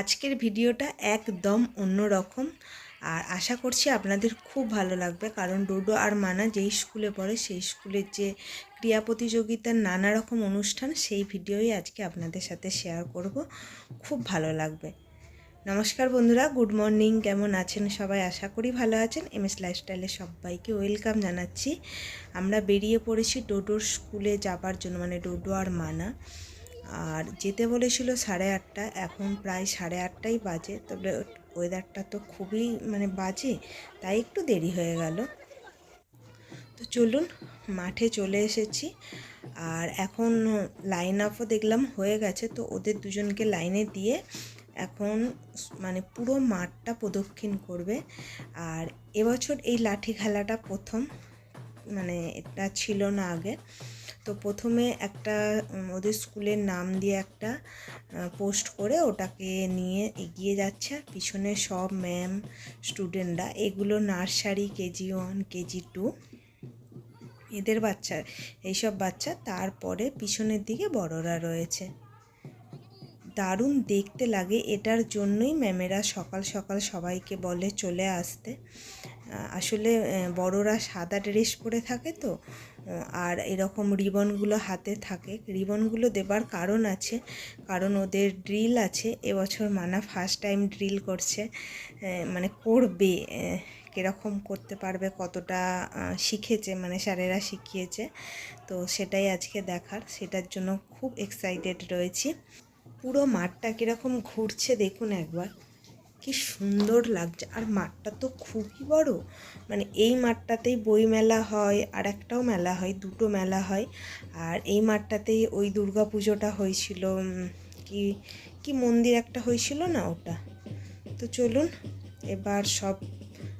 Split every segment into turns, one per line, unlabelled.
আজকের ভিডিওটা একদম অন্যরকম আর আশা করছি আপনাদের খুব ভালো লাগবে, কারণ ডোডো আর মানা যেই স্কুলে পড়ে, সেই স্কুলের যে ক্রিয়া প্রতিযোগিতার নানা রকম অনুষ্ঠান, সেই ভিডিওই আজকে আপনাদের সাথে শেয়ার করব। খুব ভালো লাগবে। নমস্কার বন্ধুরা, গুড মর্নিং, কেমন আছেন সবাই? আশা করি ভালো আছেন। এম এস লাইফস্টাইলে সবাইকে ওয়েলকাম জানাচ্ছি। আমরা বেরিয়ে পড়েছি ডোডোর স্কুলে যাবার জন্য মানে ডোডো আর মানা। আর যেতে বলেছিল সাড়ে আটটা, এখন প্রায় সাড়ে আটটাই বাজে, তবে ওয়েদারটা তো খুবই মানে বাজে, তাই একটু দেরি হয়ে গেল। তো চলুন, মাঠে চলে এসেছি। আর এখন লাইন আপও দেখলাম হয়ে গেছে, তো ওদের দুজনকে লাইনে দিয়ে এখন মানে পুরো মাঠটা প্রদক্ষিণ করবে। আর এবছর এই লাঠি খেলাটা প্রথম মানে এটা ছিল না আগে। তো প্রথমে একটা ওদের স্কুলের নাম দিয়ে একটা পোস্ট করে ওটাকে নিয়ে এগিয়ে যাচ্ছে। আর পিছনে সব ম্যাম স্টুডেন্টরা, এগুলো nursery KG one, KG two, এদের বাচ্চা, এইসব বাচ্চা। তারপরে পিছনের দিকে বড়রা রয়েছে। দারুণ দেখতে লাগে, এটার জন্যই ম্যামেরা সকাল সকাল সবাইকে বলে চলে আসতে। আসলে বড়রা সাদা ড্রেস পরে থাকে তো আর এরকম রিবনগুলো হাতে থাকে। রিবনগুলো দেবার কারণ আছে, কারণ ওদের ড্রিল আছে। এবছর মানা ফার্স্ট টাইম ড্রিল করছে মানে করবে কীরকম করতে পারবে, কতটা শিখেছে মানে স্যারেরা শিখিয়েছে। তো সেটাই আজকে দেখার, সেটার জন্য খুব এক্সাইটেড রয়েছি। পুরো মাঠটা কীরকম ঘুরছে দেখুন একবার। কি সুন্দর লাগছে। আর মাঠটা তো খুবই বড়। মানে এই মাঠটাতেই বই মেলা হয় আর একটাও মেলা হয়, দুটো মেলা হয়। আর এই মাঠটাতেই ওই দুর্গা পুজোটা হয়েছিল কি কি মন্দির একটা হয়েছিল না ওটা? তো চলুন, এবার সব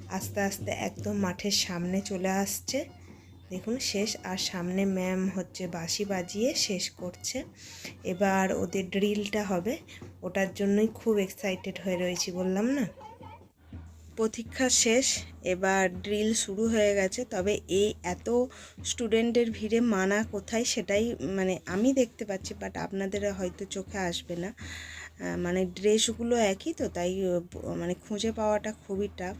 আস্তে আস্তে একদম মাঠের সামনে চলে আসছে। দেখুন, শেষ। আর সামনে ম্যাম হচ্ছে বাঁশি বাজিয়ে শেষ করছে। এবার ওদের ড্রিলটা হবে। ওটার জন্যই খুব এক্সাইটেড হয়ে রয়েছি বললাম না? প্রতীক্ষা শেষ। এবার ড্রিল শুরু হয়ে গেছে। তবে এই এত স্টুডেন্টের ভিড়ে মানা কোথায় সেটাই মানে আমি দেখতে পাচ্ছি বাট আপনাদের হয়তো চোখে আসবে না। মানে ড্রেসগুলো একই তো, তাই মানে খুঁজে পাওয়াটা খুবই টাফ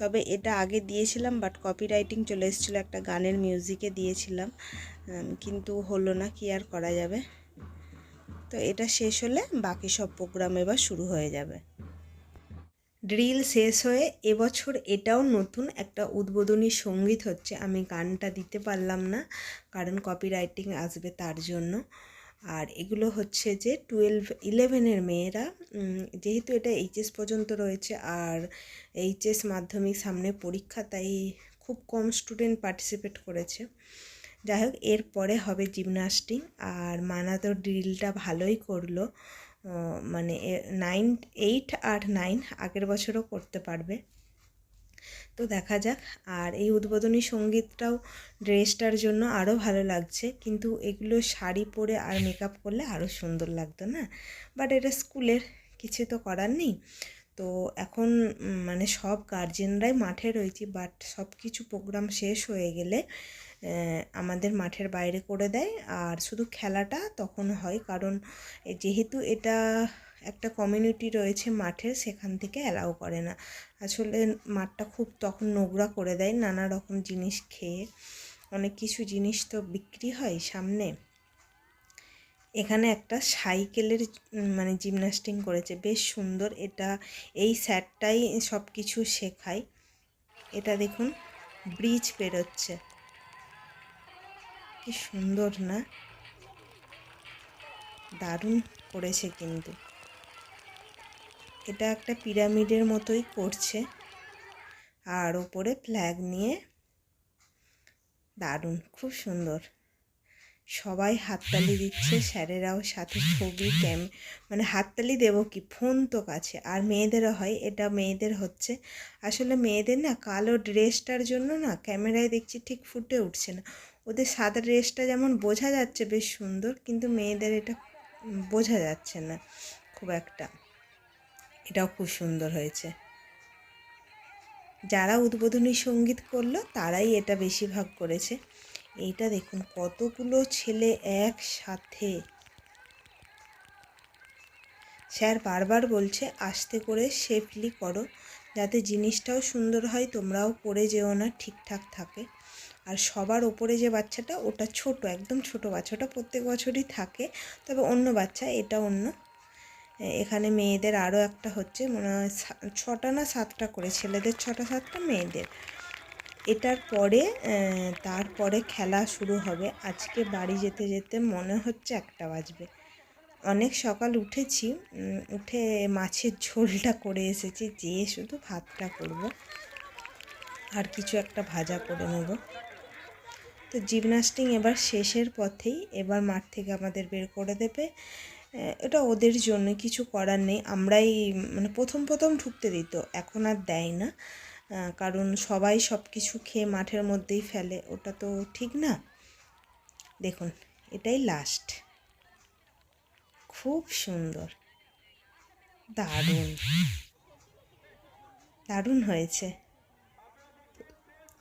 তবে এটা আগে দিয়েছিলাম বাট কপিরাইটিং চলে এসেছিল একটা গানের মিউজিকে দিয়েছিলাম। কিন্তু হলো না, কি আর করা যাবে? তো এটা শেষ হলে বাকি সব প্রোগ্রাম এবার শুরু হয়ে যাবে। ড্রিল শেষ হয়ে এবছর এটাও নতুন একটা উদ্বোধনী সংগীত হচ্ছে। আমি গানটা দিতে পারলাম না, কারণ কপিরাইটিং আসবে তার জন্য। আর এগুলো হচ্ছে যে টুয়েলভ ইলেভেনের মেয়েরা যেহেতু এটা এইচএস পর্যন্ত রয়েছে আর এইচএস মাধ্যমিক সামনে পরীক্ষা, তাই খুব কম স্টুডেন্ট পার্টিসিপেট করেছে। যাই হোক এরপরে হবে জিমনাস্টিক আর মানা ড্রিলটা ভালোই করল। মানে নাইন এইট আর নাইন আগের বছরও করতে পারবে। তো দেখা যাক। আর এই উদ্বোধনী সঙ্গীতটাও ড্রেসটার জন্য আরও ভালো লাগছে। কিন্তু এগুলো শাড়ি পরে আর মেকআপ করলে আরও সুন্দর লাগতো না? বাট এটা স্কুলের, কিছু তো করার নেই। তো এখন মানে সব গার্জেনরাই মাঠে রয়েছি বাট সব কিছু প্রোগ্রাম শেষ হয়ে গেলে আমাদের মাঠের বাইরে করে দেয়। আর শুধু খেলাটা তখন হয়, কারণ যেহেতু এটা একটা কমিউনিটি রয়েছে মাঠের সেখান থেকে অ্যালাউ করে না। আসলে মাঠটা খুব তখন নোংরা করে দেয় নানা রকম জিনিস খেয়ে। অনেক কিছু জিনিস তো বিক্রি হয় সামনে। এখানে একটা সাইকেলের মানে জিমনাস্টিং করেছে। বেশ সুন্দর। এটা, এই স্যারটাই সব কিছু শেখায়। এটা দেখুন ব্রিজ পেরোচ্ছে কি সুন্দর না? দারুণ করেছে কিন্তু। এটা একটা পিরামিডের মতোই করছে। আর ওপরে ফ্ল্যাগ নিয়ে দারুণ, খুব সুন্দর। সবাই হাততালি দিচ্ছে, স্যারেরাও সাথে ছবি, ক্যাম মানে হাততালি দেবো কি? ফোন তো কাছে। আর মেয়েদেরও হয়, এটা মেয়েদের হচ্ছে। আসলে মেয়েদের না কালো ড্রেসটার জন্য না ক্যামেরায় দেখছি ঠিক ফুটে উঠছে না। ওদের সাদা ড্রেসটা যেমন বোঝা যাচ্ছে বেশ সুন্দর, কিন্তু মেয়েদের এটা বোঝা যাচ্ছে না খুব একটা। এটাও খুব সুন্দর হয়েছে। যারা উদ্বোধনী সংগীত করল, তারাই এটা বেশিরভাগ করেছে। এইটা দেখুন, কতগুলো ছেলে একসাথে। স্যার বারবার বলছে, আস্তে করে সেফলি করো, যাতে জিনিসটাও সুন্দর হয়, তোমরাও পড়ে যেও না, ঠিকঠাক থাকে। আর সবার ওপরে যে বাচ্চাটা, ওটা ছোট, একদম ছোট বাচ্চা। ওটা প্রত্যেক বছরই থাকে, তবে অন্য বাচ্চা, এটা অন্য। এখানে মেয়েদের আরও একটা হচ্ছে, মনে হয় ছটা না সাতটা করে, ছেলেদের ছটা সাতটা, মেয়েদের। এটার পরে তারপরে খেলা শুরু হবে। আজকে বাড়ি যেতে যেতে মনে হচ্ছে একটা বাজবে। অনেক সকাল উঠেছি উঠে মাছের ঝোলটা করে এসেছি যেয়ে শুধু ভাতটা করব। আর কিছু একটা ভাজা করে নেব। তো জিমনাস্টিং এবার শেষের পথেই, এবার মাঠ থেকে আমাদের বের করে দেবে। এটা ওদের জন্য কিছু করার নেই। আমরাই মানে প্রথম প্রথম ঢুকতে দিত, এখন আর দেয় না। কারণ সবাই সব কিছু খেয়ে মাঠের মধ্যেই ফেলে, ওটা তো ঠিক না। দেখুন, এটাই লাস্ট খুব সুন্দর। দারুণ। দারুণ হয়েছে।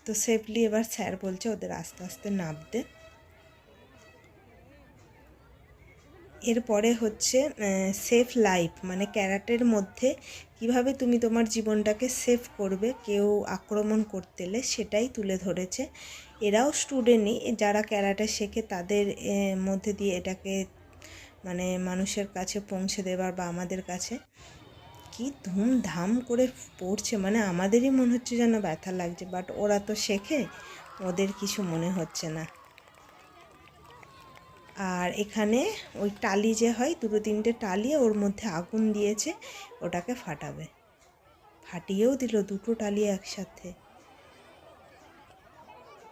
তো সেফলি এবার স্যার বলছে ওদের আস্তে আস্তে নামতে এরপরে হচ্ছে সেফ লাইফ মানে ক্যারাটের মধ্যে কীভাবে তুমি তোমার জীবনটাকে সেভ করবে, কেউ আক্রমণ করতে এলে সেটাই তুলে ধরেছে। এরাও স্টুডেন্টই যারা ক্যারাটে শেখে তাদের মধ্যে দিয়ে এটাকে মানে মানুষের কাছে পৌঁছে দেবার বা আমাদের কাছে কি ধুমধাম করে পড়ছে। মানে আমাদেরই মনে হচ্ছে যেন ব্যথা লাগছে বাট ওরা তো শেখে, ওদের কিছু মনে হচ্ছে না। আর এখানে ওই টালি যে হয়, দুটো তিনটে টালি ওর মধ্যে আগুন দিয়েছে, ওটাকে ফাটাবে। ফাটিয়েও দিল দুটো টালি একসাথে।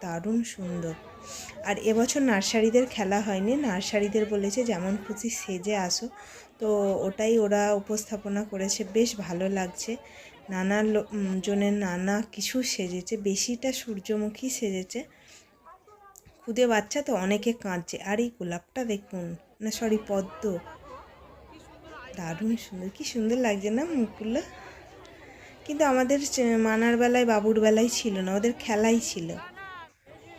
দারুণ সুন্দর। আর এবছর নার্সারিদের খেলা হয়নি। নার্সারিদের বলেছে যেমন খুশি সেজে আসো। তো ওটাই ওরা উপস্থাপনা করেছে। বেশ ভালো লাগছে। নানা জনের নানা কিছু সেজেছে। বেশিটা সূর্যমুখী সেজেছে। খুদে বাচ্চা তো অনেকে কাঁদছে। আর এই গোলাপটা দেখুন। না সরি পদ্ম। দারুণ সুন্দর। কি সুন্দর লাগছে না মুখগুলো? কিন্তু আমাদের মানার বেলায়, বাবুর বেলায় ছিল না, ওদের খেলাই ছিল।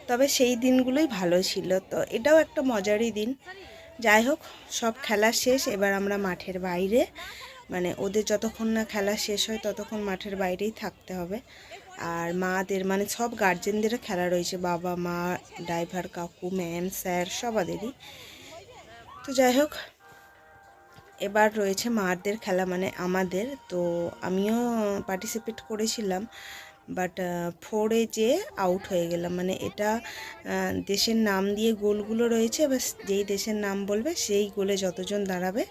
তবে সেই দিনগুলোই ভালো ছিল তো। এটাও একটা মজারই দিন। যাই হোক, সব খেলা শেষ। এবার আমরা মাঠের বাইরে মানে ওদের যতক্ষণ না খেলা শেষ হয়, ততক্ষণ মাঠের বাইরেই থাকতে হবে। আর মাদের মানে সব গার্জেনদেরও খেলা রয়েছে। বাবা, মা ড্রাইভার কাকু ম্যাম স্যার সবাদেরই। তো যাই হোক, এবার রয়েছে মাদের খেলা মানে আমাদের। তো আমিও পার্টিসিপেট করেছিলাম বাট ফোরে যে আউট হয়ে গেলাম। মানে এটা দেশের নাম দিয়ে গোলগুলো রয়েছে, এবার যেই দেশের নাম বলবে, সেই গোলে যতজন দাঁড়াবে,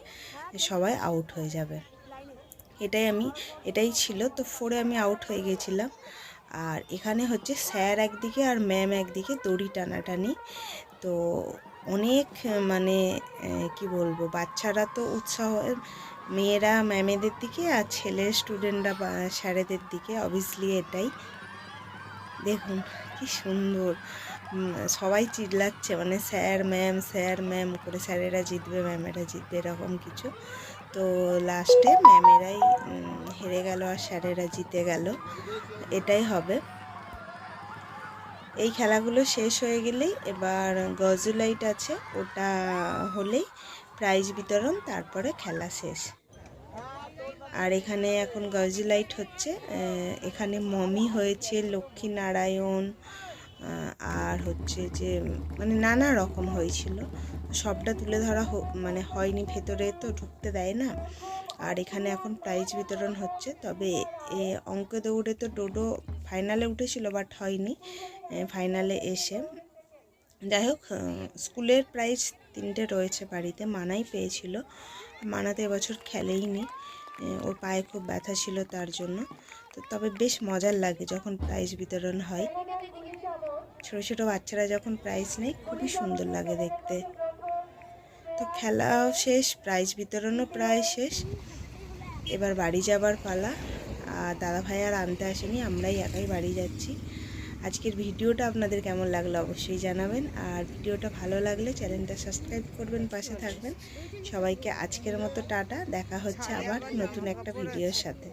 সবাই আউট হয়ে যাবে। এটাই আমি, এটাই ছিল। তো ফোরে আমি আউট হয়ে গেছিলাম। আর এখানে হচ্ছে স্যার একদিকে আর ম্যাম একদিকে দড়ি টানাটানি। তো অনেক মানে কি বলব, বাচ্চারা তো উৎসাহ, মেয়েরা ম্যামেদের দিকে আর ছেলের স্টুডেন্টরা স্যারেদের দিকে অবভিয়াসলি এটাই। দেখুন, কি সুন্দর। সবাই চিল্লাচ্ছে মানে স্যার ম্যাম স্যার ম্যাম করে স্যারেরা জিতবে ম্যামেরা জিতবে, এরকম কিছু। তো লাস্টে ম্যামেরাই হেরে গেল আর স্যারেরা জিতে গেল। এটাই হবে। এই খেলাগুলো শেষ হয়ে গেলেই এবার গজুলাইট আছে ওটা হলেই প্রাইজ বিতরণ তারপরে খেলা শেষ। আর এখানে এখন গজি লাইট হচ্ছে এখানে মমি হয়েছে লক্ষ্মী নারায়ণ আহ, আর হচ্ছে যে মানে নানা রকম হয়েছিল। সবটা তুলে ধরা মানে হয়নি, ভেতরে তো ঢুকতে দেয় না। আর এখানে এখন প্রাইজ বিতরণ হচ্ছে। তবে এ, অঙ্ক দৌড়ে তো ডোডো ফাইনালে উঠেছিল বাট হয়নি ফাইনালে এসে। যাই হোক স্কুলের প্রাইজ তিনটে রয়েছে বাড়িতে, মানাই পেয়েছিল। মানাতে এবছর খেলেইনি ওর পায়ে খুব ব্যথা ছিল তার জন্য। তো তবে বেশ মজার লাগে যখন প্রাইজ বিতরণ হয়। ছোটো ছোটো বাচ্চারা যখন প্রাইজ নেয়, খুবই সুন্দর লাগে দেখতে। তো খেলাও শেষ প্রাইজ বিতরণও প্রায় শেষ। এবার বাড়ি যাবার পালা। আর দাদা ভাই আর আনতে আসেনি, আমরাই একাই বাড়ি যাচ্ছি। আজকের ভিডিওটা আপনাদের কেমন লাগল অবশ্যই জানাবেন। আর ভিডিওটা ভালো লাগলে চ্যানেলটা সাবস্ক্রাইব করবেন, পাশে থাকবেন। সবাইকে আজকের মতো টাটা, দেখা হচ্ছে আবার নতুন একটা ভিডিওর সাথে।